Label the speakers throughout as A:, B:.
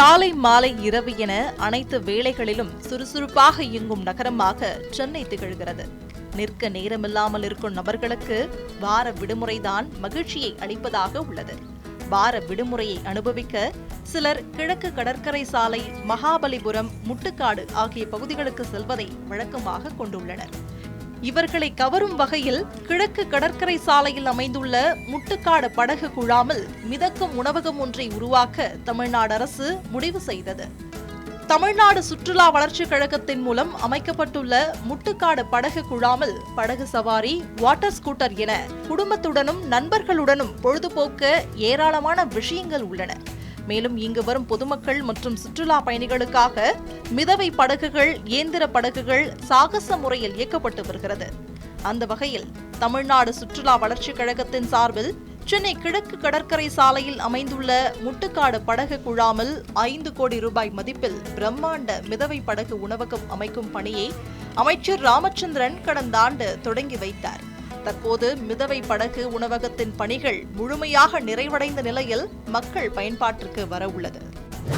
A: காலை மாலை இரவு என அனைத்து வேளைகளிலும் சுறுசுறுப்பாக இயங்கும் நகரமாக சென்னை திகழ்கிறது. நிற்க நேரமில்லாமல் இருக்கும் நபர்களுக்கு வார விடுமுறைதான் மகிழ்ச்சியை அளிப்பதாக உள்ளது. வார விடுமுறையை அனுபவிக்க சிலர் கிழக்கு கடற்கரை சாலை மகாபலிபுரம் முட்டுக்காடு ஆகிய பகுதிகளுக்கு செல்வதை வழக்கமாக கொண்டுள்ளனர். இவர்களை கவரும் வகையில் கிழக்கு கடற்கரை சாலையில் அமைந்துள்ள முட்டுக்காடு படகு குழாமில் மிதக்கும் உணவகம் ஒன்றை உருவாக்க தமிழ்நாடு அரசு முடிவு செய்தது. தமிழ்நாடு சுற்றுலா வளர்ச்சிக் கழகத்தின் மூலம் அமைக்கப்பட்டுள்ள முட்டுக்காடு படகு குழாமில் படகு சவாரி வாட்டர் ஸ்கூட்டர் என குடும்பத்துடனும் நண்பர்களுடனும் பொழுதுபோக்க ஏராளமான விஷயங்கள் உள்ளன. மேலும் இங்கு வரும் பொதுமக்கள் மற்றும் சுற்றுலா பயணிகளுக்காக மிதவை படகுகள் இயந்திர படகுகள் சாகச முறையில் இயக்கப்பட்டு வருகிறது. அந்த வகையில் தமிழ்நாடு சுற்றுலா வளர்ச்சிக் கழகத்தின் சார்பில் சென்னை கிழக்கு கடற்கரை சாலையில் அமைந்துள்ள முட்டுக்காடு படகு குழாமில் ஐந்து கோடி ரூபாய் மதிப்பில் பிரம்மாண்ட மிதவை படகு உணவகம் அமைக்கும் பணியை அமைச்சர் ராமச்சந்திரன் கடந்த ஆண்டு தொடங்கி வைத்தார். தற்போது மிதவை படகு உணவகத்தின் பணிகள் முழுமையாக நிறைவடைந்த நிலையில் மக்கள் பயன்பாட்டிற்கு வர உள்ளது.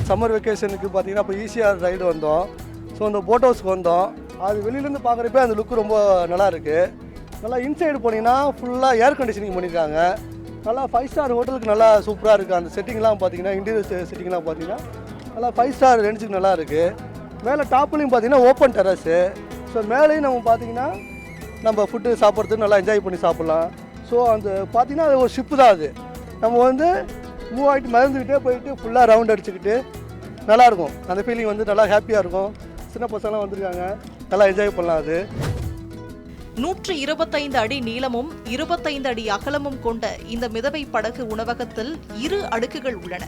B: சம்மர் வெக்கேஷனுக்கு பார்த்தீங்கன்னா இப்போ ஈஸியாக ரைடு வந்தோம். ஸோ அந்த போட் ஹவுஸ்க்கு வந்தோம். அது வெளியிலேருந்து பார்க்குறப்ப அந்த லுக் ரொம்ப நல்லா இருக்குது நல்லா இன்சைடு போனீங்கன்னா ஃபுல்லாக ஏர் கண்டிஷனிங் பண்ணியிருக்காங்க நல்லா ஃபைவ் ஸ்டார் ஹோட்டலுக்கு நல்லா சூப்பராக இருக்குது அந்த செட்டிங்லாம் பார்த்தீங்கன்னா இன்டீரியர் செட்டிங்லாம் பார்த்தீங்கன்னா நல்லா ஃபைவ் ஸ்டார் ரேஞ்சுக்கு நல்லா இருக்குது மேலே டாப்லேயும் பார்த்தீங்கன்னா ஓப்பன் டெரஸு ஸோ மேலேயும் நம்ம பார்த்தீங்கன்னா நம்ம ஃபுட்டு சாப்பிட்றதுக்கு நல்லா என்ஜாய் பண்ணி சாப்பிட்லாம். ஸோ அந்த பார்த்திங்கன்னா அது ஒரு ஷிப்பு தான் அது. நம்ம வந்து மூவ் ஆகிட்டு மறந்துக்கிட்டே போயிட்டு ஃபுல்லாக ரவுண்ட் அடிச்சுக்கிட்டு நல்லாயிருக்கும் அந்த ஃபீலிங் வந்து நல்லா ஹாப்பியாக இருக்கும். சின்ன பசங்களாம் வந்திருக்காங்க. நல்லா என்ஜாய் பண்ணலாம் அது.
A: நூற்று இருபத்தைந்து அடி நீளமும் இருபத்தைந்து அடி அகலமும் கொண்ட இந்த மிதவை படகு உணவகத்தில் இரு அடுக்குகள் உள்ளன.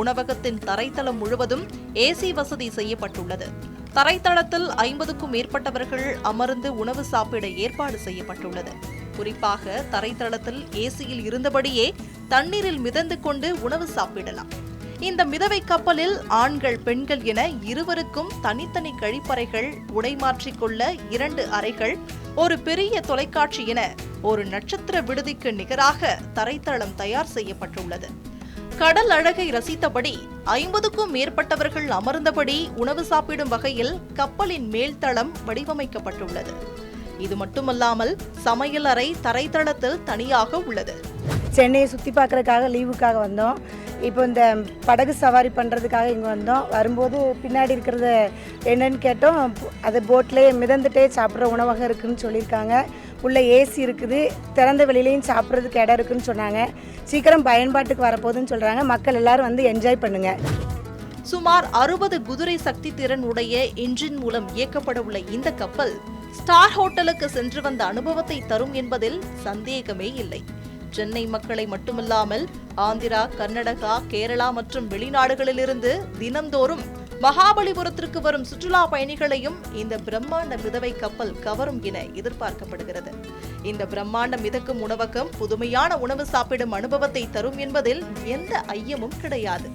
A: உணவகத்தின் தரைத்தளம் முழுவதும் ஏசி வசதி செய்யப்பட்டுள்ளது. தரைத்தளத்தில் ஐம்பதுக்கும் மேற்பட்டவர்கள் அமர்ந்து உணவு சாப்பிட ஏற்பாடு செய்யப்பட்டுள்ளது. குறிப்பாக தரைத்தளத்தில் ஏசியில் இருந்தபடியே தண்ணீரில் மிதந்து கொண்டு உணவு சாப்பிடலாம். இந்த மிதவை கப்பலில் ஆண்கள் பெண்கள் என இருவருக்கும் தனித்தனி கழிப்பறைகள் உடை மாற்றிக்கொள்ள இரண்டு அறைகள் ஒரு பெரிய தொலைக்காட்சி என ஒரு நட்சத்திர விடுதிக்கு நிகராக தரைத்தளம் தயார் செய்யப்பட்டுள்ளது. கடல் அழகை ரசித்தபடி ஐம்பதுக்கும் மேற்பட்டவர்கள் அமர்ந்தபடி உணவு சாப்பிடும் வகையில் கப்பலின் மேல்தளம் வடிவமைக்கப்பட்டுள்ளது. இது மட்டுமல்லாமல் சமையல் அறை தரைத்தளத்தில் தனியாக உள்ளது.
C: சென்னையை சுற்றி பார்க்குறதுக்காக லீவுக்காக வந்தோம். இப்போ இந்த படகு சவாரி பண்ணுறதுக்காக இங்கே வந்தோம். வரும்போது பின்னாடி இருக்கிறது என்னன்னு கேட்டோம். அது போட்லேயே மிதந்துட்டே சாப்பிட்ற உணவகம் இருக்குதுன்னு சொல்லியிருக்காங்க. உள்ள ஏசி இருக்குது. திறந்த வெளியிலையும் சாப்பிட்றதுக்கு இடம் இருக்குன்னு சொன்னாங்க. சீக்கிரம் பயன்பாட்டுக்கு வரப்போகுதுன்னு சொல்கிறாங்க மக்கள் எல்லாரும் வந்து என்ஜாய் பண்ணுங்கள்
A: சுமார் அறுபது குதிரை சக்தி திறன் உடைய இன்ஜின் மூலம் இயக்கப்பட உள்ள இந்த கப்பல் ஸ்டார் ஹோட்டலுக்கு சென்று வந்த அனுபவத்தை தரும் என்பதில் சந்தேகமே இல்லை. சென்னை மக்களை மட்டுமல்லாமல் ஆந்திரா கர்நாடகா கேரளா மற்றும் வெளிநாடுகளிலிருந்து தினந்தோறும் மகாபலிபுரத்திற்கு வரும் சுற்றுலா பயணிகளையும் இந்த பிரம்மாண்ட மிதவை கப்பல் கவரும் என எதிர்பார்க்கப்படுகிறது. இந்த பிரம்மாண்ட மிதக்கும் உணவகம் புதுமையான உணவு சாப்பிடும் அனுபவத்தை தரும் என்பதில் எந்த ஐயமும் கிடையாது.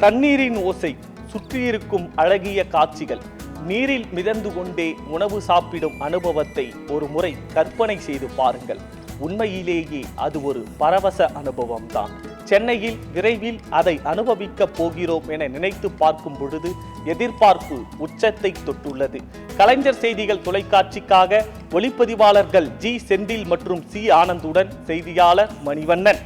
D: தண்ணீரின் ஓசை சுற்றியிருக்கும் அழகிய காட்சிகள் நீரில் மிதந்து கொண்டே உணவு சாப்பிடும் அனுபவத்தை ஒரு முறை கற்பனை செய்து பாருங்கள். உண்மையிலேயே அது ஒரு பரவச அனுபவம்தான். சென்னையில் விரைவில் அதை அனுபவிக்கப் போகிறோம் என நினைத்து பார்க்கும் பொழுது எதிர்பார்ப்பு உச்சத்தை தொட்டுள்ளது. கலைஞர் செய்திகள் தொலைக்காட்சிக்காக ஒளிப்பதிவாளர்கள் ஜி செந்தில் மற்றும் சி ஆனந்துடன் செய்தியாளர் மணிவண்ணன்.